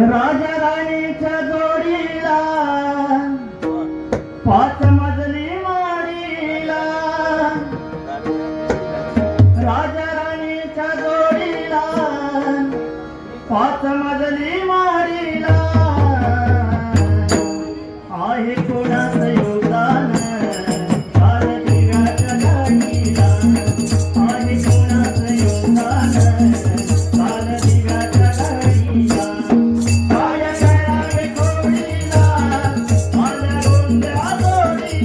राजा राणीच्या जोडीला पाच मजली माडीला राजा राणीच्या जोडीला पाच मजली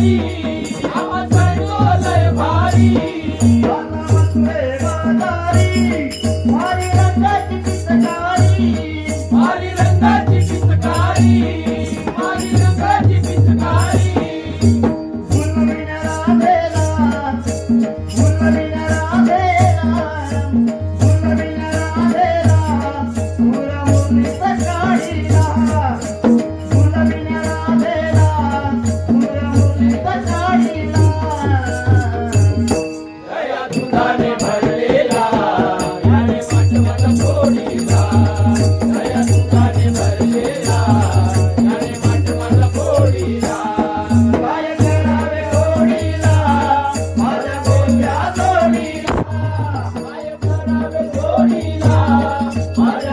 Aí.